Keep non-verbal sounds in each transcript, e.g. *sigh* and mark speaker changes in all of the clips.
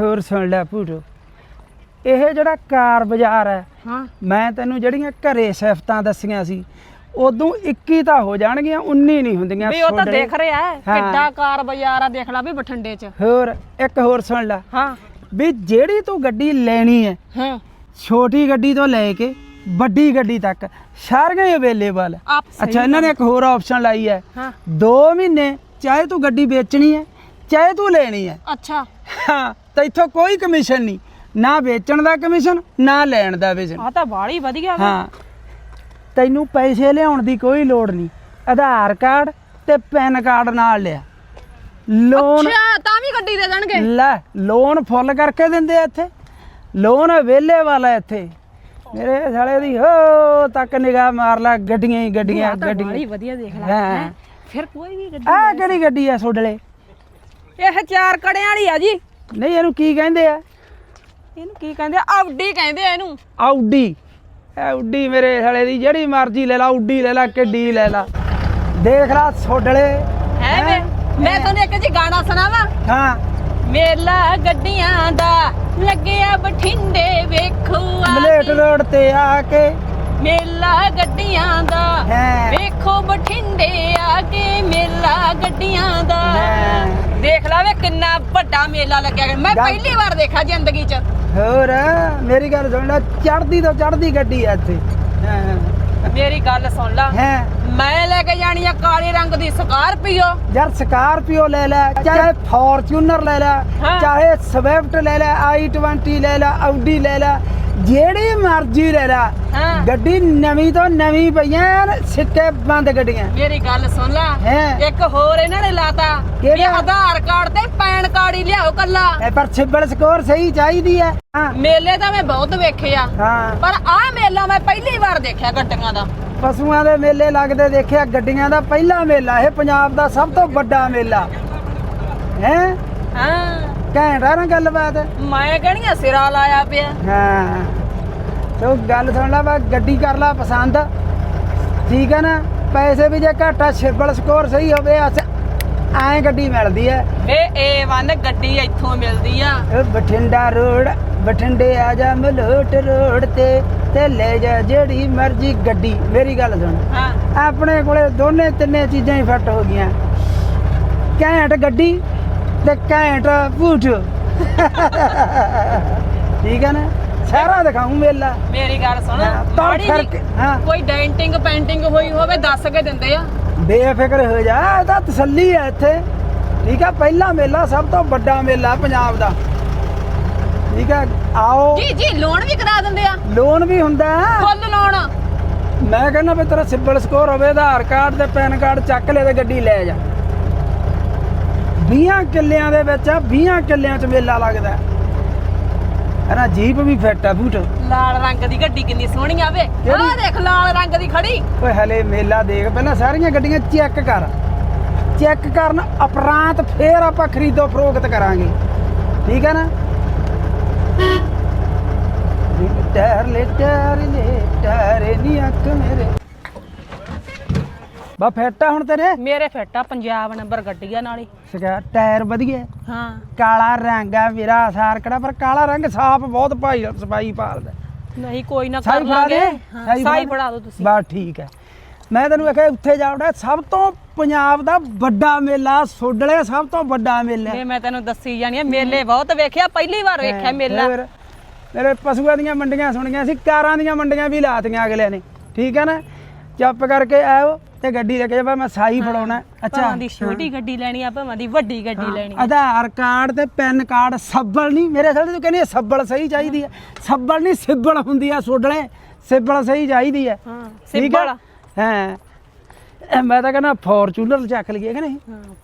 Speaker 1: ਹੋਰ ਸੁਣ ਲੈ ਭੂਟੋ। ਇਹ ਜਿਹੜਾ ਕਾਰ ਬਾਜ਼ਾਰ ਹੈ
Speaker 2: ਹਾਂ।
Speaker 1: ਮੈਂ ਤੈਨੂੰ ਜਿਹੜੀਆਂ ਘਰੇ ਸਿਫਤਾਂ ਦੱਸੀਆਂ ਸੀ ਉਦੋਂ 21 ਤਾਂ ਹੋ ਜਾਣਗੀਆਂ 19 ਨਹੀਂ ਹੁੰਦੀਆਂ।
Speaker 2: ਵੀ ਉਹ ਤਾਂ। ਦੇਖ ਰਿਹਾ ਹਾਂ। ਕਿੱਡਾ ਕਾਰ ਬਾਜ਼ਾਰ ਆ ਦੇਖ ਲੈ ਵੀ ਬਠਿੰਡੇ 'ਚ।
Speaker 1: ਹੋਰ ਇੱਕ ਹੋਰ ਸੁਣ ਲੈ।
Speaker 2: ਹਾਂ।
Speaker 1: ਵੀ ਜਿਹੜੀ ਤੂੰ ਗੱਡੀ ਲੈਣੀ ਹੈ
Speaker 2: ਹਾਂ।
Speaker 1: ਛੋਟੀ ਗੱਡੀ ਤੋਂ ਲੈ ਕੇ ਵੱਡੀ ਗੱਡੀ ਤੱਕ ਸਾਰੀਆਂ ਹੀ ਅਵੇਲੇਬਲ ਹੈ
Speaker 2: ਆਪ ਸਹੀ
Speaker 1: ਅੱਛਾ ਇਹਨਾਂ ਨੇ ਇੱਕ ਹੋਰ ਆਪਸ਼ਨ ਲਾਈ ਹੈ।
Speaker 2: ਹਾਂ।
Speaker 1: 2 ਮਹੀਨੇ ਚਾਹੇ ਤੂੰ ਗੱਡੀ ਵੇਚਣੀ ਹੈ ਚਾਹੇ ਤੂੰ ਲੈਣੀ ਹੈ।
Speaker 2: ਅੱਛਾ।
Speaker 1: ਹਾਂ ਤਾਂ ਇੱਥੋਂ ਕੋਈ ਕਮਿਸ਼ਨ ਨਹੀਂ। ਨਾ ਵੇਚਣ ਦਾ ਕਮਿਸ਼ਨ ਨਾ ਲੈਣ ਦਾ ਕਮਿਸ਼ਨ
Speaker 2: ਆ ਤਾਂ ਬਾੜੀ ਵਧੀਆ ਵਾ
Speaker 1: ਹਾਂ। ਤੈਨੂੰ ਪੈਸੇ ਲਿਆਉਣ ਦੀ ਕੋਈ ਲੋੜ ਨਹੀਂ। ਆਧਾਰ ਕਾਰਡ ਤੇ ਪੈਨ ਕਾਰਡ ਨਾਲ ਲਿਆ। ਲੋਨ
Speaker 2: ਅੱਛਾ ਤਾਂ ਵੀ ਗੱਡੀ ਦੇ ਦੇਣਗੇ।
Speaker 1: ਲੈ ਲੋਨ ਫੁੱਲ ਕਰਕੇ ਦਿੰਦੇ ਆ ਇੱਥੇ। ਲੋਨ ਵਿਹਲੇ ਵਾਲਾ ਇੱਥੇ। ਮੇਰੇ ਸਾਲੇ ਦੀ ਹੋ ਤੱਕ ਨਿਗਾਹ ਮਾਰ ਲੈ ਗੱਡੀਆਂ ਹੀ ਗੱਡੀਆਂ
Speaker 2: ਆ ਤਾਂ ਬਾੜੀ
Speaker 1: ਗੱਡੀਆਂ
Speaker 2: ਵਧੀਆ ਦੇਖ ਲੈ।
Speaker 1: ਹਾਂ।
Speaker 2: ਹੈਂ। ਫਿਰ ਕੋਈ ਵੀ ਗੱਡੀ
Speaker 1: ਆਹ ਕਿਹੜੀ ਗੱਡੀ ਆ ਸੋਡਲੇ?
Speaker 2: ਇਹ ਚਾਰ ਕੜਿਆਂ ਵਾਲੀ ਆ ਜੀ।
Speaker 1: ਨਹੀਂ ਇਹਨੂੰ ਕੀ ਕਹਿੰਦੇ ਆ?
Speaker 2: ਇਹਨੂੰ ਕੀ ਕਹਿੰਦੇ ਆ? ਆਉਡੀ ਕਹਿੰਦੇ ਆ ਇਹਨੂੰ।
Speaker 1: ਆਉਡੀ ਆਉਡੀ ਮੇਰੇ ਸਾਲੇ ਦੀ ਜਿਹੜੀ ਮਰਜ਼ੀ ਲੈ ਲਾ ਆਉਡੀ ਲੈ ਲਾ ਕਿੱਡੀ ਲੈ ਲਾ। ਦੇਖ ਲਾ ਸੋਡਲੇ।
Speaker 2: ਹੈ ਵੇ? ਮੈਂ ਤੁਹਾਨੂੰ ਇੱਕ ਜੀ ਗਾਣਾ ਸੁਣਾਵਾਂ।
Speaker 1: ਹਾਂ।
Speaker 2: ਮੇਲਾ ਗੱਡੀਆਂ ਦਾ ਲੱਗਿਆ ਬਠਿੰਡੇ ਵੇਖੋ ਆ
Speaker 1: ਮਲੇਟ। ਰੋਡ ਤੇ ਆ ਕੇ।
Speaker 2: ਮੇਲਾ ਗੱਡੀਆਂ ਦਾ
Speaker 1: ਹੈ।
Speaker 2: ਵੇਖੋ ਬਠਿੰਡੇ ਆ ਕੇ ਮੇਲਾ ਗੱਡੀਆਂ ਦਾ।
Speaker 1: ਹੈ।
Speaker 2: ਦੇਖ ਲਾ ਵੇ ਕਿੰਨਾ ਵੱਡਾ ਮੇਲਾ ਲੱਗਿਆ ਹੋਇਆ। ਮੈਂ
Speaker 1: ਗੱਲ-
Speaker 2: ਪਹਿਲੀ ਵਾਰ ਦੇਖਿਆ ਜ਼ਿੰਦਗੀ 'ਚ।
Speaker 1: ਹੋਰ ਮੇਰੀ ਗੱਲ ਸੁਣ ਲੈ ਚੜਦੀ ਤੋਂ ਚੜਦੀ ਗੱਡੀ ਆ ਇੱਥੇ। ਹਾਂ।
Speaker 2: ਮੇਰੀ ਗੱਲ ਸੁਣ ਲਾ।
Speaker 1: ਹੈ।
Speaker 2: ਮੈਂ ਲੈ ਕੇ ਜਾਣੀ ਆ ਕਾਲੇ ਰੰਗ ਦੀ ਸਕਾਰਪੀਓ।
Speaker 1: ਯਾਰ ਸਕਾਰਪੀਓ ਲੈ ਲੈ ਚਾਹੇ ਫੋਰਚੂਨਰ ਲੈ ਲੈ
Speaker 2: ਹਾਂ।
Speaker 1: ਚਾਹੇ ਸਵਿਫਟ ਲੈ ਲੈ i20 ਲੈ ਲੈ ਆਡੀ ਲੈ ਲੈ ਜਿਹੜੀ ਮਰਜ਼ੀ ਲੈ ਲੈ।
Speaker 2: ਹਾਂ।
Speaker 1: ਗੱਡੀ ਨਵੀਂ ਤੋਂ ਨਵੀਂ ਪਈਆਂ ਐਨ ਸਿੱਕੇ ਬੰਦ ਗੱਡੀਆਂ।
Speaker 2: ਮੇਰੀ ਗੱਲ ਸੁਣ ਲਾ
Speaker 1: ਹੈਂ।
Speaker 2: ਇੱਕ ਹੋਰ ਇਹਨਾਂ ਨੇ ਲਾਤਾ ਵੀ
Speaker 1: ਕਿਹੜਾ?
Speaker 2: ਆਧਾਰ ਕਾਰਡ ਤੇ ਪੈਨ ਕਾਰਡ ਹੀ ਲਿਆਓ ਕੱਲਾ
Speaker 1: ਇਹ ਪਰ ਸਿਬਲ ਸਕੋਰ ਸਹੀ ਚਾਹੀਦੀ ਹੈ ਹਾਂ।
Speaker 2: ਮੇਲੇ ਤਾਂ ਮੈਂ ਬਹੁਤ ਵੇਖੇ ਆ
Speaker 1: ਹਾਂ।
Speaker 2: ਪਰ ਆਹ ਮੇਲਾ ਮੈਂ ਪਹਿਲੀ ਵਾਰ ਦੇਖਿਆ ਗੱਡੀਆਂ ਦਾ।
Speaker 1: ਪਸ਼ੂਆਂ ਦੇ ਮੇਲੇ ਲੱਗਦੇ ਦੇਖਿਆ ਗੱਡੀਆਂ ਦਾ ਪਹਿਲਾ ਮੇਲਾ ਇਹ ਪੰਜਾਬ ਦਾ ਸਭ ਤੋਂ ਵੱਡਾ ਮੇਲਾ। ਹੈ?
Speaker 2: ਹਾਂ।
Speaker 1: ਘੈਂਟ ਆ ਨਾ ਗੱਲਬਾਤ?
Speaker 2: ਮੈਂ ਕਹਿਣੀਆਂ ਸਿਰਾ ਲਾਇਆ ਪਿਆ।
Speaker 1: ਹਾਂ। ਤੋ ਗੱਲ ਸੁਣ ਲੈ ਬਾ ਗੱਡੀ ਕਰ ਲੈ ਪਸੰਦ। ਠੀਕ ਹੈ ਨਾ? ਪੈਸੇ ਵੀ ਜੇ ਘਾਟਾ ਸਿਬਲ ਸਕੋਰ ਸਹੀ ਹੋਵੇ ਐ ਗੱਡੀ ਮਿਲਦੀ ਹੈ
Speaker 2: ਵੇ A1 ਗੱਡੀ ਇੱਥੋਂ ਮਿਲਦੀ ਆ।
Speaker 1: ਬਠਿੰਡਾ ਰੋਡ ਬਠਿੰਡੇ ਆ ਜਾ ਮਲੋਟ ਰੋਡ ਤੇ ਤੇ ਲੈ ਜਾ ਜਿਹੜੀ ਮਰਜ਼ੀ ਗੱਡੀ ਮੇਰੀ ਗੱਲ ਸੁਣ।
Speaker 2: ਹਾਂ।
Speaker 1: ਆਪਣੇ ਕੋਲੇ ਦੋਨੇ ਤਿੰਨੇ ਚੀਜ਼ਾਂ ਹੀ ਫਿੱਟ ਹੋ ਗਈਆਂ। ਘੈਂਟ ਗੱਡੀ ਤੇ ਘੈਂਟ ਭੂਠ ਠੀਕ ਹੈ ਨਾ? ਸਾਰਾ ਦਿਖਾਉਂ ਮੇਲਾ।
Speaker 2: ਮੇਰੀ ਗੱਲ ਸੁਣ
Speaker 1: ਤਾਂ
Speaker 2: ਮਾੜੀ ਜਿਹੀ
Speaker 1: ਫਰਕ- ਹਾਂ।
Speaker 2: ਕੋਈ ਡੈਂਟਿੰਗ ਪੈਂਟਿੰਗ ਹੋਈ ਹੋਵੇ ਦੱਸ ਕੇ ਦਿੰਦੇ ਆ।
Speaker 1: ਬੇਫਿਕਰ ਹੋ ਜਾ ਇਹਦਾ ਤਸੱਲੀ ਹੈ ਇੱਥੇ। ਠੀਕ ਹੈ ਪਹਿਲਾ ਮੇਲਾ ਸਭ ਤੋਂ ਵੱਡਾ ਮੇਲਾ ਪੰਜਾਬ ਦਾ। ਠੀਕ ਹੈ ਆਓ।
Speaker 2: ਜੀ ਜੀ ਲੋਨ ਵੀ ਕਰਾ ਦਿੰਦੇ ਆ।
Speaker 1: ਲੋਨ ਵੀ ਹੁੰਦਾ ਹੈ।
Speaker 2: ਫੁੱਲ ਲੋਨ
Speaker 1: ਮੈਂ ਕਹਿੰਦਾ ਵੀ ਤੇਰਾ ਸਿਬਲ ਸਕੋਰ ਹੋਵੇ ਆਧਾਰ ਕਾਰਡ ਤੇ ਪੈਨ ਕਾਰਡ ਚੱਕ ਲੈ ਤੇ ਗੱਡੀ ਲੈ ਜਾ। 20 ਕਿੱਲਿਆਂ ਦੇ ਵਿੱਚ 20 ਕਿੱਲਿਆਂ 'ਚ ਮੇਲਾ ਲੱਗਦਾ ਹੈ। ਇਹਦਾ ਜੀਪ ਵੀ ਫਿੱਟ ਆ ਬੂਟ।
Speaker 2: ਲਾਲ ਰੰਗ ਦੀ ਗੱਡੀ ਕਿੰਨੀ ਸੋਹਣੀ ਆ ਵੇ।
Speaker 1: ਕਿਹੜੀ?
Speaker 2: ਆਹ ਦੇਖ ਲਾਲ ਰੰਗ ਦੀ ਖੜੀ।
Speaker 1: ਓਏ ਹਲੇ ਮੇਲਾ ਦੇਖ ਪਹਿਲਾਂ ਸਾਰੀਆਂ ਗੱਡੀਆਂ ਚੈੱਕ ਕਰ। ਚੈੱਕ ਕਰਨ ਉਪਰੰਤ ਫੇਰ ਆਪਾਂ ਖਰੀਦੋ ਫਰੋਖਤ ਕਰਾਂਗੇ। ਠੀਕ ਹੈ ਨਾ? ਲੈ ਲੈ ਅੱਖ ਮੇਰੇ ਬਾ ਫੇਟਾ ਹੁਣ ਤੇਰੇ?
Speaker 2: ਮੇਰੇ ਫਿੱਟ ਪੰਜਾਬ ਨੰਬਰ ਗੱਡੀਆਂ ਨਾਲ ਹੀ।
Speaker 1: ਸਕਾ ਟਾਇਰ ਵਧੀਆ
Speaker 2: ਹਾਂ।
Speaker 1: ਕਾਲਾ ਰੰਗ ਆ ਮੇਰਾ ਆਸਾਰ ਕਿਹੜਾ ਪਰ ਕਾਲਾ ਰੰਗ ਸਾਫ਼ ਬਹੁਤ ਭਾਈ ਸਫ਼ਾਈ ਭਾਲਦਾ।
Speaker 2: ਨਹੀਂ ਕੋਈ ਨਾ
Speaker 1: ਸਾਈ
Speaker 2: ਕਰ
Speaker 1: ਫੜਾ
Speaker 2: ਲਾਂਗੇ
Speaker 1: ਦੇ।
Speaker 2: ਹਾਂ,
Speaker 1: ਸਾਈ
Speaker 2: ਸਾਈ
Speaker 1: ਦੇ।
Speaker 2: ਫੜਾ ਦਿਓ ਤੁਸੀਂ।
Speaker 1: ਬਸ ਠੀਕ ਹੈ ਮੈਂ ਤੈਨੂੰ ਆਖਿਆ ਉੱਥੇ ਜਾਉਣਾ ਸਭ ਤੋਂ ਪੰਜਾਬ ਦਾ ਵੱਡਾ ਮੇਲਾ ਸੋਡਲੇ ਸਭ ਤੋਂ ਵੱਡਾ ਮੇਲਾ।
Speaker 2: ਇਹ ਮੈਂ ਤੈਨੂੰ ਦੱਸੀ ਜਾਣੀ ਆ ਮੇਲੇ ਬਹੁਤ ਵੇਖਿਆ ਪਹਿਲੀ ਵਾਰ ਵੇਖਿਆ ਮੇਲਾ।
Speaker 1: ਮੇਰੇ ਪਸ਼ੂਆਂ ਦੀਆਂ ਮੰਡੀਆਂ ਸੁਣੀਆਂ ਸੀ ਕਾਰਾਂ ਦੀਆਂ ਮੰਡੀਆਂ ਵੀ ਲਾਤੀਆਂ ਅਗਲੇ ਨੇ। ਠੀਕ ਹੈ ਨਾ? ਚੁੱਪ ਕਰਕੇ ਆਓ ਤੇ ਗੱਡੀ ਲੈ ਕੇ ਜਾ ਮੈਂ ਸਾਈ ਫੜਾਉਣਾ ਅੱਛਾ।
Speaker 2: ਭਾਵੇਂ ਦੀ ਛੋਟੀ ਗੱਡੀ ਲੈਣੀ ਆ ਭਾਵੇਂ ਦੀ ਵੱਡੀ ਗੱਡੀ ਲੈਣੀ।
Speaker 1: ਆਧਾਰ ਕਾਰਡ ਤੇ ਪੈਨ ਕਾਰਡ ਸੱਬਲ ਨਹੀਂ ਮੇਰੇ ਸਾਲੇ ਤੂੰ ਕਹਿੰਦੀ ਸੱਬਲ ਸਹੀ ਚਾਹੀਦੀ ਹੈ ਸੱਬਲ ਨਹੀਂ ਸਿੱਬਲ ਹੁੰਦੀ ਆ ਸੋਡਲੇ ਸਿੱਬਲ ਸਹੀ ਚਾਹੀਦੀ ਹੈ
Speaker 2: ਹਾਂ
Speaker 1: ਠੀਕ ਹੈ? ਮੈਂ ਤਾਂ ਕਹਿੰਦਾ ਫੋਰਚੂਨਰ ਚੱਕ ਲਈਏ ਕਿ ਨਹੀਂ?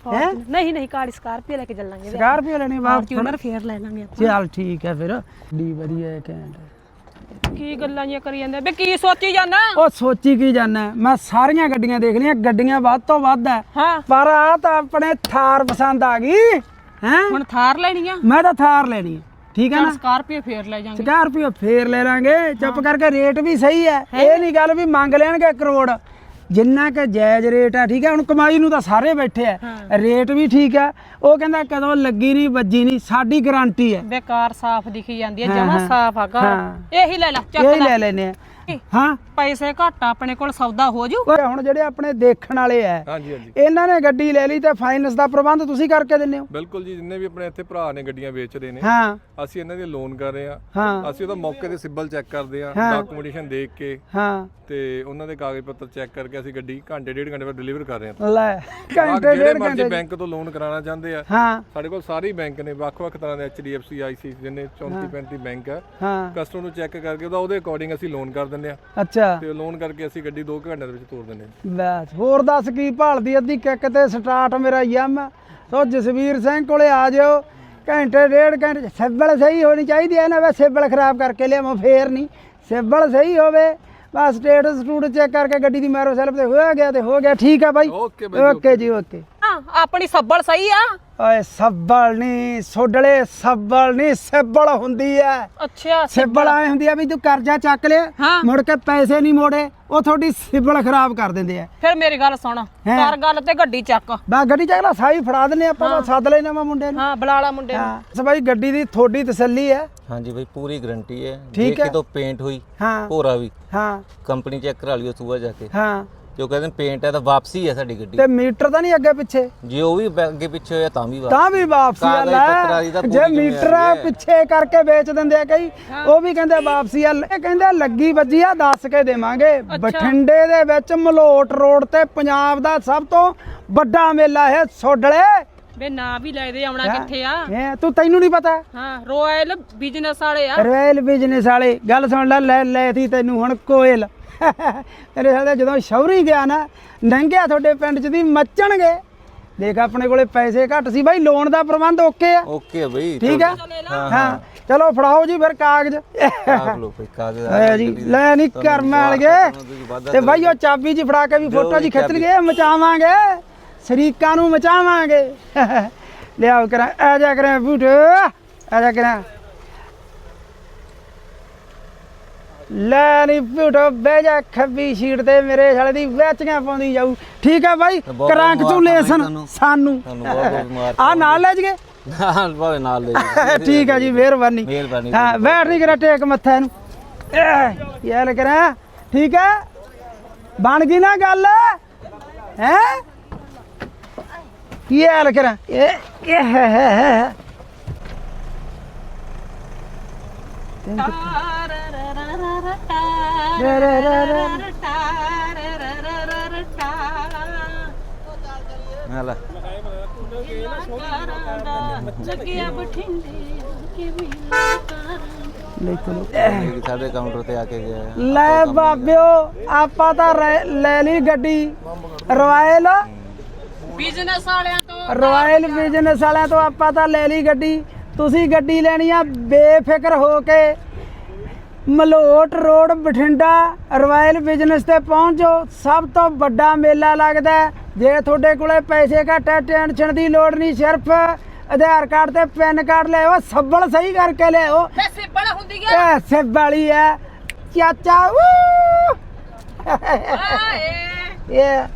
Speaker 2: ਹਾਂ ਨਹੀਂ ਨਹੀਂ ਕਾਲੀ ਸਕਾਰਪੀਓ ਲੈ ਕੇ ਚੱਲਾਂਗੇ।
Speaker 1: ਸਕਾਰਪੀਓ ਲੈਣੀ ਬਾਪ
Speaker 2: ਫੋਰਚੂਨਰ ਫੇਰ ਲੈ ਲਾਂਗੇ ਆਪਾਂ।
Speaker 1: ਚੱਲ ਠੀਕ ਹੈ ਫਿਰ। ਡੀ ਵਧੀਆ ਹੈ ਘੈਂਟ
Speaker 2: ਕੀ ਗੱਲਾਂ ਜੀਆਂ ਕਰੀ ਜਾਂਦੇ ਬੇ ਕੀ ਸੋਚੀ ਜਾਂਦਾ?
Speaker 1: ਉਹ ਸੋਚੀ ਕੀ ਜਾਣਾ ਮੈਂ ਸਾਰੀਆਂ ਗੱਡੀਆਂ ਦੇਖ ਲਈਆਂ ਗੱਡੀਆਂ ਵੱਧ ਤੋਂ ਵੱਧ ਹੈ।
Speaker 2: ਹਾਂ।
Speaker 1: ਪਰ ਆ ਤਾਂ ਆਪਣੇ ਥਾਰ ਪਸੰਦ ਆ ਗਈ ਹੈ?
Speaker 2: ਹੁਣ ਥਾਰ ਲੈਣੀ ਆ?
Speaker 1: ਮੈਂ ਤਾਂ ਥਾਰ ਲੈਣੀ ਹੈ ਠੀਕ ਹੈ ਨਾ?
Speaker 2: ਸਕਾਰਪੀਓ ਫੇਰ ਲੈ ਜਾਾਂਗੇ।
Speaker 1: ਸਕਾਰਪੀਓ ਫੇਰ ਲੈ ਲਾਂਗੇ। ਚੁੱਪ ਕਰਕੇ ਰੇਟ ਵੀ ਸਹੀ ਹੈ। ਇਹ ਨਹੀਂ ਗੱਲ ਵੀ ਮੰਗ ਲੈਣਗੇ ਕਰੋੜ। ਜਿੰਨਾ ਕਿ ਜਾਇਜ਼ ਰੇਟ ਆ ਠੀਕ ਹੈ? ਹੁਣ ਕਮਾਈ ਨੂੰ ਤਾਂ ਸਾਰੇ ਬੈਠੇ ਆ। ਰੇਟ ਵੀ ਠੀਕ ਆ ਉਹ ਕਹਿੰਦਾ ਕਦੋਂ ਲੱਗੀ ਨਹੀਂ ਵੱਜੀ ਨਹੀਂ ਸਾਡੀ ਗਾਰੰਟੀ ਹੈ।
Speaker 2: ਬੇਕਾਰ ਸਾਫ਼ ਦਿਖੀ ਜਾਂਦੀ ਹੈ ਜਮਾ। ਸਾਫ਼
Speaker 1: ਹਾਂ।
Speaker 2: ਇਹੀ ਲੈ ਲੈ ਚੱਕ
Speaker 1: ਇਹ
Speaker 2: ਲੈ।
Speaker 1: ਲੈ ਲੈਨੇ ਆ। ਹਾਂ?
Speaker 2: ਪੈਸੇ ਘੱਟ ਆ, ਆਪਣੇ ਕੋਲ ਸੌਦਾ ਹੋ ਜੂ।
Speaker 1: ਓਏ ਹੁਣ ਜਿਹੜੇ ਆਪਣੇ ਦੇਖਣ ਵਾਲੇ
Speaker 3: ਹਾਂਜੀ ਹਾਂਜੀ।
Speaker 1: ਇਹਨਾਂ ਨੇ ਗੱਡੀ ਲੈ ਲਈ ਤੇ ਫਾਈਨੈਂਸ ਦਾ ਪ੍ਰਬੰਧ ਤੁਸੀਂ ਕਰਕੇ ਦਿੰਦੇ ਹੋ।
Speaker 3: ਬਿਲਕੁਲ ਜੀ ਜਿੰਨੇ ਵੀ ਆਪਣੇ ਇੱਥੇ ਭਰਾ ਨੇ ਗੱਡੀਆਂ ਵੇਚ ਰਹੇ ਨੇ
Speaker 1: ਹਾਂ।
Speaker 3: ਅਸੀਂ ਇਹਨਾਂ ਦੇ ਲੋਨ ਕਰ ਰਹੇ ਆ
Speaker 1: ਹਾਂ।
Speaker 3: ਅਸੀਂ ਉਹਦਾ ਮੌਕੇ ਤੇ ਸਿਬਲ ਚੈੱਕ ਕਰਦੇ ਆ
Speaker 1: ਹਾਂ।
Speaker 3: ਡਾਕੂਮੈਂਟੇਸ਼ਨ ਦੇਖ ਕੇ।
Speaker 1: ਹਾਂ।
Speaker 3: ਤੇ ਉਹਨਾਂ ਦੇ ਕਾਗਜ਼ ਪੱਤਰ ਚੈੱਕ ਕਰਕੇ ਅਸੀਂ ਗੱਡੀ ਘੰਟੇ ਡੇਢ ਘੰਟੇ ਬਾਅਦ ਡਿਲੀਵਰ ਕਰ ਰਹੇ ਆ
Speaker 1: ਲੈ
Speaker 3: ਆਹ
Speaker 1: ਘੰਟੇ
Speaker 3: ਜਿਹੜੇ
Speaker 1: ਡੇਢ
Speaker 3: ਮਰਜ਼ੀ
Speaker 1: ਘੰਟੇ
Speaker 3: ਬੈਂਕ ਤੋਂ ਲੋਨ ਕਰਾਉਣਾ ਚਾਹੁੰਦੇ ਆ
Speaker 1: ਹਾਂ।
Speaker 3: ਸਾਡੇ ਕੋਲ ਸਾਰੇ ਬੈਂਕ ਨੇ ਵੱਖ-ਵੱਖ ਤਰ੍ਹਾਂ ਦੇ HDFC ICICI ਜਿੰਨੇ 34 35 ਬੈਂਕ ਆ।
Speaker 1: ਹਾਂ।
Speaker 3: ਕਸਟਮਰ ਨੂੰ ਚੈੱਕ ਕਰਕੇ ਉਹਦਾ ਉਹਦੇ ਅਕੋਰਡਿੰਗ ਅਸੀਂ ਲੋਨ ਕਰ ਦਿੰਦੇ ਆ।
Speaker 1: ਅੱਛਾ।
Speaker 3: ਤੇ ਲੋਨ ਕਰਕੇ ਅਸੀਂ ਗੱਡੀ 2 ਘੰਟੇ ਦੇ ਵਿੱਚ ਤੋਰ ਦਿੰਦੇ ਆ
Speaker 1: ਬਸ ਹੋਰ ਦੱਸ ਕੀ ਭਾਲਦੀ ਅੱਧੀ ਕਿੱਕ ਤੇ ਸਟਾਰਟ ਮੇਰਾ ਯਮ ਸੋ ਜਸਵੀਰ ਸਿੰਘ ਕੋਲੇ ਆ ਜਾਓ। ਘੰਟੇ ਡੇਢ ਘੰਟੇ ਸਿਬਲ ਸਹੀ ਹੋਣੀ ਚਾਹੀਦੀ ਹੈ ਨਾ ਵੇ ਸਿਬਲ ਖਰਾਬ ਕਰਕੇ ਲਿਆਵਾਂ ਫੇਰ ਨਹੀਂ। ਸਿਬਲ ਸਹੀ ਹੋਵੇ ਬਸ ਸਟੇਟਸ ਸਟੂਡ ਚੈੱਕ ਕਰਕੇ ਗੱਡੀ ਦੀ ਮਾਰੋ ਸੈਲਫ ਤੇ ਹੋ ਗਿਆ ਤੇ ਹੋ ਗਿਆ ਠੀਕ ਆ ਬਾਈ।
Speaker 3: ਓਕੇ
Speaker 1: ਜੀ। ਓਕੇ।
Speaker 2: ਆਪਣੀ ਸੱਬਲ ਸਹੀ ਆ?
Speaker 1: ਓਏ ਸੱਬਲ ਨਹੀਂ ਸੋਡਲੇ ਸੱਬਲ ਨਹੀਂ ਸਿਬਲ ਹੁੰਦੀ ਐ।
Speaker 2: ਅੱਛਾ
Speaker 1: ਸਿਬਲ। ਆਏ ਹੁੰਦੀ ਆ ਵੀ ਤੂੰ ਕਰਜ਼ਾ ਚੱਕ ਲਿਆ। ਮੁੜ ਕੇ ਪੈਸੇ ਨਹੀਂ ਮੋੜੇ ਉਹ ਤੁਹਾਡੀ ਸਿਬਲ ਖਰਾਬ ਕਰ ਦਿੰਦੇ ਆ
Speaker 2: ਫਿਰ ਮੇਰੀ ਗੱਲ ਸੁਣ ਕਰ ਗੱਲ ਤੇ ਗੱਡੀ ਚੱਕ।
Speaker 1: ਬਾ ਗੱਡੀ ਚੱਕ ਲਾ ਸਾਈ ਫੜਾ ਦਿੰਨੇ ਆਪਾਂ ਸੱਦ ਲੈਣਾ ਵਾ ਮੁੰਡੇ ਨੂੰ।
Speaker 2: ਹਾਂ ਬਲਾਲਾ ਮੁੰਡੇ ਨੂੰ।
Speaker 1: ਹਾਂ ਸੋ ਬਾਈ ਗੱਡੀ ਦੀ ਤੁਹਾਡੀ ਤਸੱਲੀ ਹੈ
Speaker 4: ਹਾਂਜੀ ਭਾਈ ਪੂਰੀ ਗਾਰੰਟੀ ਹੈ
Speaker 1: ਠੀਕ
Speaker 4: ਜੇ
Speaker 1: ਹੈ।
Speaker 4: ਕਿਤੋਂ ਪੇਂਟ ਹੋਈ
Speaker 1: ਹਾਂ।
Speaker 4: ਭੋਰਾ ਵੀ।
Speaker 1: ਹਾਂ।
Speaker 4: ਕੰਪਨੀ ਚੈੱਕ ਕਰਾ ਲਿਓ ਸੂਆ ਜਾ ਕੇ।
Speaker 1: ਹਾਂ।
Speaker 4: ਜੋ ਕਹਿੰਦੇ ਨੇ ਪੇਂਟ ਹੈ ਤਾਂ ਵਾਪਸੀ ਹੈ ਸਾਡੀ ਗੱਡੀ।
Speaker 1: ਤੇ ਮੀਟਰ ਤਾਂ ਨਹੀਂ ਅੱਗੇ ਪਿੱਛੇ?
Speaker 4: ਜੇ ਉਹ ਵੀ ਬ- ਅੱਗੇ ਪਿੱਛੇ ਹੋਇਆ ਤਾਂ ਵੀ ਵਾਪਸ।
Speaker 1: ਤਾਂ ਵੀ ਵਾਪਸੀ ਆ
Speaker 4: ਕਾਗਜ਼ ਪੱਤਰਾਂ ਦੀ
Speaker 1: ਲੈ
Speaker 4: ਤਾਂ
Speaker 1: ਜੇ ਮੀਟਰ
Speaker 4: ਜ਼ਿੰਮੇਵਾਰੀ ਹੈ।
Speaker 1: ਪਿੱਛੇ ਕਰਕੇ ਵੇਚ ਦਿੰਦੇ ਆ ਕਈ ਉਹ ਵੀ ਕਹਿੰਦੇ ਵਾਪਸੀ ਆ। ਇਹ ਕਹਿੰਦੇ ਲੱਗੀ ਵੱਜੀ ਆ ਦੱਸ ਕੇ ਦੇਵਾਂਗੇ। ਬਠਿੰਡੇ ਦੇ ਵਿੱਚ ਮਲੋਟ ਰੋਡ ਤੇ ਪੰਜਾਬ ਦਾ ਸਭ ਤੋਂ ਵੱਡਾ ਮੇਲਾ ਹੈ ਸੋਡਲੇ।
Speaker 2: ਵੇ ਨਾ ਵੀ ਲੈ ਦੇ ਆਉਣਾ ਕਿੱਥੇ ਆ?
Speaker 1: ਇਹ ਤੂੰ ਤੈਨੂੰ ਨਹੀਂ ਪਤਾ?
Speaker 2: ਹਾਂ ਰੋਇਲ ਬਿਜ਼ਨਸ ਵਾਲੇ ਆ।
Speaker 1: ਰੇਲ ਬਿਜ਼ਨਸ ਵਾਲੇ। ਗੱਲ ਸੁਣ ਲੈ ਲੈ ਲੈ ਤੀ ਤੈਨੂੰ ਹੁਣ ਕੋਇਲ। ਤੇਰੇ ਸਾਲੇ ਜਦੋਂ ਸ਼ੌਰੀ ਗਿਆ ਨਾ ਨੰਗਿਆ ਤੁਹਾਡੇ ਪਿੰਡ ਚ ਦੀ ਮੱਚਣਗੇ। ਦੇਖ ਆਪਣੇ ਕੋਲੇ ਪੈਸੇ ਘੱਟ ਸੀ ਬਾਈ ਲੋਨ ਦਾ ਪ੍ਰਬੰਧ ਓਕੇ ਆ।
Speaker 4: ਓਕੇ ਭਾਈ
Speaker 1: ਠੀਕ ਆ? ਹਾਂ ਚਲੋ ਫੜਾਓ ਜੀ ਫਿਰ ਕਾਗਜ਼।
Speaker 4: ਆਪ ਲੋ ਕਾਗਜ਼
Speaker 1: ਜੀ ਲੈ ਨਹੀਂ ਕਰਮ ਵਾਲਗੇ ਤੇ ਬਾਈ ਉਹ ਚਾਬੀ ਜੀ ਫੜਾ ਕੇ ਵੀ ਫੋਟੋ ਜੀ ਖਿੱਚ ਲਈਏ ਮਚਾਵਾਂਗੇ। ਸ਼ਰੀਕਾਂ ਨੂੰ ਮਚਾਵਾਂਗੇ। ਲਿਆਓ ਕਰਾਂ ਆ ਜਾ ਕਰਾਂ ਬੂਟ ਆ ਜਾ ਕਰਾਂ। ਲੈ ਨਹੀਂ ਬੂਟ ਬਹਿ ਜਾ ਖੱਬੀ ਸੀਟ ਤੇ ਮੇਰੇ ਸਾਲੇ ਦੀ ਵੇਚੀਆਂ ਪਾਉਂਦੀ ਜਾਊ। ਠੀਕ ਆ ਬਾਈ
Speaker 4: ਬਹੁਤ
Speaker 1: ਕਰਾਂਕਚੂਲੇਸ਼ਨ
Speaker 4: ਤੁਹਾਨੂੰ।
Speaker 1: ਸਾਨੂੰ।
Speaker 4: ਤੁਹਾਨੂੰ ਬਹੁਤ ਬਹੁਤ ਮੁਬਾਰਕ
Speaker 1: ਆ ਨਾਲ ਲੈ ਜਗੇ
Speaker 4: ਨਾਲ ਭਾਵੇਂ ਨਾਲ ਲੈ ਜੀ *laughs*
Speaker 1: ਠੀਕ ਆ ਜੀ ਮਿਹਰਬਾਨੀ।
Speaker 4: ਮਿਹਰਬਾਨੀ।
Speaker 1: ਹਾਂ ਬੈਠ ਨਹੀਂ ਕਰਾ ਟੇਕ ਮੱਥਾ ਨੂੰ ਇਹ ਯਾਰ ਕਰਾਂ। ਠੀਕ ਹੈ ਬਣ ਗਈ ਨਾ ਗੱਲ? ਹੈ? ਕੀ ਹਾਲ ਕਰਾਂ? ਇਹ ਇਹ ਹੈ ਹੈ ਹੈ
Speaker 2: ਲੱਗਿਆ ਬਠਿੰਡੇ ਕਿਵੇਂ
Speaker 1: ਲੈ ਚਲੋ
Speaker 4: ਇਹ ਸਾਡੇ ਕਾਊਂਟਰ ਤੇ ਆ ਕੇ ਗਿਆ ਹੈ।
Speaker 1: ਲੈ ਬਾਬਿਓ ਆਪਾਂ ਤਾਂ ਰਹਿ- ਲੈ ਲਈ ਗੱਡੀ। ਰਾਇਲ।
Speaker 2: ਬਿਜ਼ਨਸ ਵਾਲਿਆਂ ਤੋਂ
Speaker 1: ਰਾਇਲ ਬਿਜ਼ਨਸ ਵਾਲਿਆਂ ਤੋਂ ਆਪਾਂ ਤਾਂ ਲੈ ਲਈ ਗੱਡੀ। ਤੁਸੀਂ ਗੱਡੀ ਲੈਣੀ ਆ ਬੇਫਿਕਰ ਹੋ ਕੇ। Malout road Bathinda royal business ਤੇ ਪਹੁੰਚੋ। ਸਭ ਤੋਂ ਵੱਡਾ ਮੇਲਾ ਲੱਗਦਾ। ਜੇ ਤੁਹਾਡੇ ਕੋਲੇ ਪੈਸੇ ਘੱਟ ਹੈ ਟੈਨਸ਼ਨ ਦੀ ਲੋੜ ਨਹੀਂ ਸਿਰਫ ਆਧਾਰ ਕਾਰਡ ਤੇ ਪੈਨ ਕਾਰਡ ਲਿਆਓ ਸੱਬਲ ਸਹੀ ਕਰਕੇ ਲਿਆਓ
Speaker 2: ਤੇ ਸਿੱਬਲ ਹੁੰਦੀ ਆ।
Speaker 1: ਇਹ ਵਾਲੀ ਹੈ ਚਾਚਾ
Speaker 2: ਆਏ।
Speaker 1: ਇਹ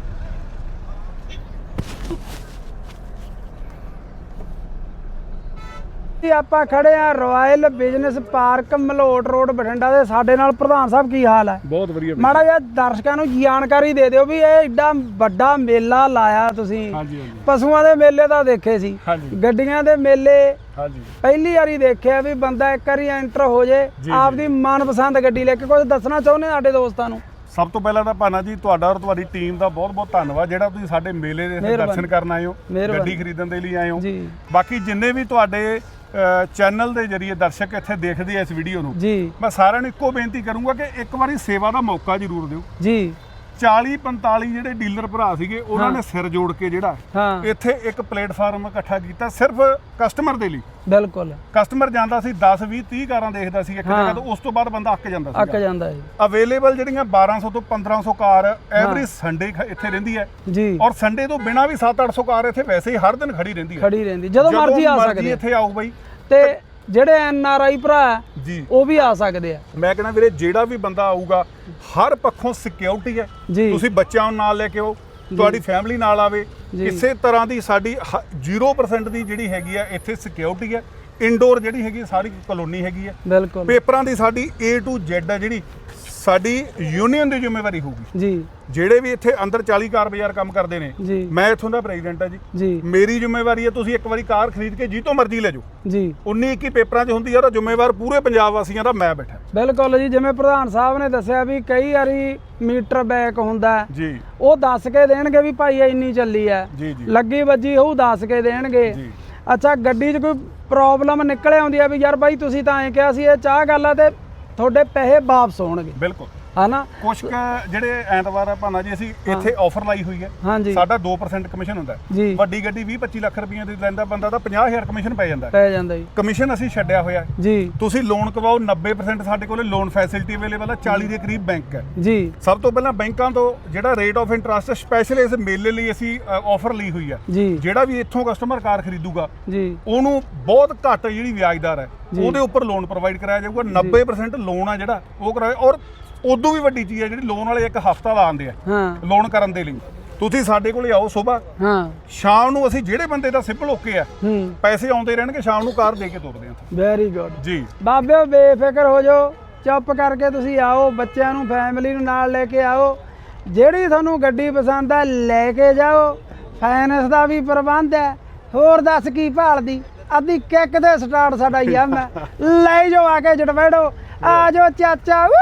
Speaker 1: ਜੀ ਆਪਾਂ ਖੜੇ ਆ royal business park Malout road Bathinda ਦੇ। ਸਾਡੇ ਨਾਲ ਪ੍ਰਧਾਨ ਸਾਹਿਬ ਕੀ ਹਾਲ ਹੈ?
Speaker 3: ਬਹੁਤ ਵਧੀਆ
Speaker 1: ਮਾੜਾ ਜਿਹਾ ਦਰਸ਼ਕਾਂ ਨੂੰ ਜਾਣਕਾਰੀ ਦੇ ਦਿਓ ਵੀ ਇਹ ਏਡਾ ਵੱਡਾ ਮੇਲਾ ਲਾਇਆ ਤੁਸੀਂ।
Speaker 3: ਹਾਂਜੀ ਹਾਂਜੀ।
Speaker 1: ਪਸ਼ੂਆਂ ਦੇ ਮੇਲੇ ਤਾਂ ਦੇਖੇ ਸੀ।
Speaker 3: ਹਾਂਜੀ।
Speaker 1: ਗੱਡੀਆਂ ਦੇ ਮੇਲੇ।
Speaker 3: ਹਾਂਜੀ।
Speaker 1: ਪਹਿਲੀ ਵਾਰੀ ਦੇਖਿਆ ਵੀ ਬੰਦਾ ਇੱਕ ਵਾਰੀ ਐਂਟਰ ਹੋ ਜੇ। ਆਪਦੀ ਮਨਪਸੰਦ ਗੱਡੀ ਲੈ ਕੇ। ਕੁਝ ਦੱਸਣਾ ਚਾਹੁੰਦੇ ਸਾਡੇ ਦੋਸਤਾਂ ਨੂੰ?
Speaker 5: ਸਭ ਤੋਂ ਪਹਿਲਾਂ ਤਾਂ ਭਾਨਾ ਜੀ ਤੁਹਾਡਾ ਔਰ ਤੁਹਾਡੀ ਟੀਮ ਦਾ ਬਹੁਤ-ਬਹੁਤ ਧੰਨਵਾਦ ਜਿਹੜਾ ਤੁਸੀਂ ਸਾਡੇ ਮੇਲੇ ਦੇ। ਦਰਸ਼ਨ ਕਰਨ ਆਏ ਹੋ। ਗੱਡੀ ਖਰੀਦਣ ਦੇ ਲਈ ਆਏ ਹੋ। ਬਾਕੀ ਜਿੰਨੇ ਵੀ ਤੁਹਾਡੇ ਚੈਨਲ ਦੇ ਜਰੀਏ ਦਰਸ਼ਕ ਇੱਥੇ ਦੇਖਦੇ ਆ ਇਸ ਵੀਡੀਓ ਨੂੰ ਮੈਂ ਸਾਰਿਆਂ ਨੂੰ ਇੱਕੋ ਬੇਨਤੀ ਕਰੂੰਗਾ ਕਿ ਇੱਕ ਵਾਰੀ ਸੇਵਾ ਦਾ ਮੌਕਾ ਜ਼ਰੂਰ ਦਿਓ।
Speaker 1: ਜੀ।
Speaker 5: 40 45 ਜਿਹੜੇ ਡੀਲਰ ਭਰਾ ਸੀਗੇ ਉਹਨਾਂ ਨੇ ਸਿਰ ਜੋੜ ਕੇ ਜਿਹੜਾ
Speaker 1: ਹਾਂ।
Speaker 5: ਇੱਥੇ ਇੱਕ ਪਲੇਟਫਾਰਮ ਇਕੱਠਾ ਕੀਤਾ ਸਿਰਫ ਕਸਟਮਰ ਦੇ ਲਈ।
Speaker 1: ਬਿਲਕੁਲ।
Speaker 5: ਕਸਟਮਰ ਜਾਂਦਾ ਸੀ 10 20 30 ਕਾਰਾਂ ਦੇਖਦਾ ਸੀ ਇੱਕ
Speaker 1: ਹਾਂ।
Speaker 5: ਜਗ੍ਹਾ ਤੋਂ ਉਸ ਤੋਂ ਬਾਅਦ ਬੰਦਾ ਅੱਕ ਜਾਂਦਾ
Speaker 1: ਅੱਕ
Speaker 5: ਸੀ
Speaker 1: ਜਾਂਦਾ ਹੈ
Speaker 5: ਅਵੇਲੇਬਲ ਜਿਹੜੀਆਂ 1200 ਤੋਂ 1500 ਕਾਰ ਐਵਰੀ ਸੰਡੇ ਇੱਥੇ ਰਹਿੰਦੀ ਹੈ।
Speaker 1: ਜੀ।
Speaker 5: ਔਰ ਸੰਡੇ ਤੋਂ ਬਿਨਾ ਵੀ 7-800 ਕਾਰ ਇੱਥੇ ਵੈਸੇ ਹੀ ਹਰ ਦਿਨ ਖੜੀ ਰਹਿੰਦੀ ਹੈ।
Speaker 1: ਖੜੀ ਰਹਿੰਦੀ। ਜਦੋਂ ਮਰਜ਼ੀ ਆ ਸਕਦੇ।
Speaker 5: ਇੱਥੇ ਆਓ ਬਈ।
Speaker 1: ਤੇ ਜਿਹੜੇ ਐਨ ਆਰ ਆਈ ਭਰਾ ਹੈ,
Speaker 5: ਜੀ।
Speaker 1: ਉਹ ਵੀ ਆ ਸਕਦੇ ਆ।
Speaker 5: ਮੈਂ ਕਹਿੰਦਾ ਵੀਰੇ ਜਿਹੜਾ ਵੀ ਬੰਦਾ ਆਊਗਾ ਹਰ ਪੱਖੋਂ ਸਿਕਿਉਰਿਟੀ ਹੈ।
Speaker 1: ਜੀ।
Speaker 5: ਤੁਸੀਂ ਬੱਚਿਆਂ ਨੂੰ ਨਾਲ ਲੈ ਕੇ ਆਓ ਤੁਹਾਡੀ ਫੈਮਿਲੀ ਨਾਲ ਆਵੇ
Speaker 1: ਜੀ।
Speaker 5: ਕਿਸੇ ਤਰ੍ਹਾਂ ਦੀ ਸਾਡੀ ਹ- 0% ਦੀ ਜਿਹੜੀ ਹੈਗੀ ਆ ਇੱਥੇ ਸਿਕਿਉਰਿਟੀ ਹੈ। ਇਨਡੋਰ ਜਿਹੜੀ ਹੈਗੀ ਆ, ਸਾਰੀ ਕਲੋਨੀ ਹੈਗੀ ਆ।
Speaker 1: ਬਿਲਕੁਲ।
Speaker 5: ਪੇਪਰਾਂ ਦੀ ਸਾਡੀ A to Z ਹੈ ਜਿਹੜੀ ਸਾਡੀ ਯੂਨੀਅਨ ਦੀ ਜ਼ਿੰਮੇਵਾਰੀ ਹੋਊਗੀ।
Speaker 1: ਜੀ।
Speaker 5: ਜਿਹੜੇ ਵੀ ਇੱਥੇ ਅੰਦਰ 40 ਕਾਰ ਬਾਜ਼ਾਰ ਕੰਮ ਕਰਦੇ ਨੇ
Speaker 1: ਜੀ।
Speaker 5: ਮੈਂ ਇੱਥੋਂ ਦਾ ਪ੍ਰੈਜ਼ੀਡੈਂਟ ਹਾਂ ਜੀ।
Speaker 1: ਜੀ।
Speaker 5: ਮੇਰੀ ਜ਼ਿੰਮੇਵਾਰੀ ਹੈ ਤੁਸੀਂ ਇੱਕ ਵਾਰੀ ਕਾਰ ਖਰੀਦ ਕੇ ਜੀ ਤੋਂ ਮਰਜ਼ੀ ਲੈ ਜਾਓ।
Speaker 1: ਜੀ।
Speaker 5: 19 21 ਪੇਪਰਾਂ 'ਚ ਹੁੰਦੀ ਆ ਉਹਦਾ ਜ਼ਿੰਮੇਵਾਰ ਪੂਰੇ ਪੰਜਾਬ ਵਾਸੀਆਂ ਦਾ ਮੈਂ ਬੈਠਾ।
Speaker 1: ਬਿਲਕੁਲ ਜੀ ਜਿਵੇਂ ਪ੍ਰਧਾਨ ਸਾਹਿਬ ਨੇ ਦੱਸਿਆ ਵੀ ਕਈ ਵਾਰੀ ਮੀਟਰ ਬੈਕ ਹੁੰਦਾ ਹੈ।
Speaker 5: ਜੀ।
Speaker 1: ਉਹ ਦੱਸ ਕੇ ਦੇਣਗੇ ਵੀ ਭਾਈ ਇੰਨੀ ਚੱਲੀ
Speaker 5: ਜੀ ਜੀ।
Speaker 1: ਲੱਗੀ ਵੱਜੀ ਉਹ ਦੱਸ ਕੇ ਦੇਣਗੇ।
Speaker 5: ਜੀ।
Speaker 1: ਅੱਛਾ ਗੱਡੀ 'ਚ ਕੋਈ ਪ੍ਰੋਬਲਮ ਨਿਕਲ ਆਉਂਦੀ ਆ ਵੀ ਯਾਰ ਬਾਈ ਤੁਸੀਂ ਤਾਂ ਐਂ ਕਿਹਾ ਸੀ ਇਹ ਚਾਹ ਗੱਲ ਆ ਤੇ ਤੁਹਾਡੇ ਪੈਸੇ ਵਾਪਸ ਹੋਣਗੇ।
Speaker 5: ਬਿਲਕੁਲ।
Speaker 1: ਹਨਾ?
Speaker 5: ਕੁਛ ਕੁ ਜਿਹੜੇ ਐਤਵਾਰ ਆ ਭਾਨਾ ਜੀ ਅਸੀਂ ਇੱਥੇ ਆਫਰ ਲਾਈ ਹੋਈ ਹੈ। ਸਾਡਾ 2% ਕਮਿਸ਼ਨ ਹੁੰਦਾ ਹੈ। ਵੱਡੀ ਗੱਡੀ 20 25 ਲੱਖ ਰੁਪਈਆ ਦੀ ਲੈਂਦਾ ਬੰਦਾ ਤਾਂ 50000 ਕਮਿਸ਼ਨ ਪੈ ਜਾਂਦਾ ਹੈ।
Speaker 1: ਪੈ ਜਾਂਦਾ ਜੀ।
Speaker 5: ਕਮਿਸ਼ਨ ਅਸੀਂ ਛੱਡਿਆ ਹੋਇਆ ਹੈ।
Speaker 1: ਜੀ।
Speaker 5: ਤੁਸੀਂ ਲੋਨ ਕਵਾਓ 90% ਸਾਡੇ ਕੋਲੇ ਲੋਨ ਫੈਸਿਲਿਟੀ ਅਵੇਲੇਬਲ ਹੈ 40 ਦੇ ਕਰੀਬ ਬੈਂਕ ਹੈ।
Speaker 1: ਜੀ।
Speaker 5: ਸਭ ਤੋਂ ਪਹਿਲਾਂ ਬੈਂਕਾਂ ਤੋਂ ਜਿਹੜਾ ਰੇਟ ਆਫ ਇੰਟਰਸਟ ਸਪੈਸ਼ਲ ਇਸ ਮੇਲੇ ਲਈ ਅਸੀਂ ਆਫਰ ਲਈ ਹੋਈ ਹੈ। ਜਿਹੜਾ ਵੀ ਇੱਥੋਂ ਕਸਟਮਰ ਕਾਰ ਖਰੀਦੂਗਾ
Speaker 1: ਜੀ।
Speaker 5: ਉਹਨੂੰ ਬਹੁਤ ਘੱਟ ਜਿਹੜੀ ਵਿਆਜਦਾਰ ਹੈ
Speaker 1: ਜੀ।
Speaker 5: ਉਹਦੇ ਉੱਪਰ ਲੋਨ ਪ੍ਰੋਵਾਈਡ ਕਰਾਇਆ ਜਾਊਗਾ। 90% ਲੋਨ ਆ ਜਿਹੜਾ ਉਹ ਕਰਾਇਆ ਔਰ ਉਦੋਂ ਵੀ ਵੱਡੀ ਚੀਜ਼ ਹੈ ਜਿਹੜੀ ਲੋਨ ਵਾਲੇ ਇੱਕ ਹਫਤਾ ਲਾਉਂਦੇ ਆ
Speaker 1: ਹਾਂ।
Speaker 5: ਲੋਨ ਕਰਨ ਦੇ ਲਈ। ਤੁਸੀਂ ਸਾਡੇ ਕੋਲੇ ਆਓ ਸਵੇਰ।
Speaker 1: ਹਾਂ।
Speaker 5: ਸ਼ਾਮ ਨੂੰ ਅਸੀਂ ਜਿਹੜੇ ਬੰਦੇ ਦਾ ਸਿਬਲ ਓਕੇ ਆ
Speaker 1: ਹੂੰ।
Speaker 5: ਪੈਸੇ ਆਉਂਦੇ ਰਹਿਣਗੇ ਸ਼ਾਮ ਨੂੰ ਕਾਰ ਦੇ ਕੇ ਤੁਰਦੇ ਆ
Speaker 1: ਵੈਰੀ ਗੁੱਡ
Speaker 5: ਜੀ।
Speaker 1: ਬਾਬਿਓ ਬੇਫਿਕਰ ਹੋ ਜਾਓ ਚੁੱਪ ਕਰਕੇ ਤੁਸੀਂ ਆਓ ਬੱਚਿਆਂ ਨੂੰ ਫੈਮਿਲੀ ਨੂੰ ਨਾਲ ਲੈ ਕੇ ਆਓ। ਜਿਹੜੀ ਤੁਹਾਨੂੰ ਗੱਡੀ ਪਸੰਦ ਆ ਲੈ ਕੇ ਜਾਓ। ਫਾਈਨੈਂਸ ਦਾ ਵੀ ਪ੍ਰਬੰਧ ਹੈ। ਹੋਰ ਦੱਸ ਕੀ ਭਾਲਦੀ? ਅੱਧੀ ਕਿੱਕ ਤੇ ਸਟਾਰਟ ਸਾਡਾ ਯਮ ਹੈ *laughs* ਲੈ ਜਾਓ ਆ ਕੇ ਜਟਵੜੋ ਆ ਜਾਓ ਚਾਚਾ ਵੂ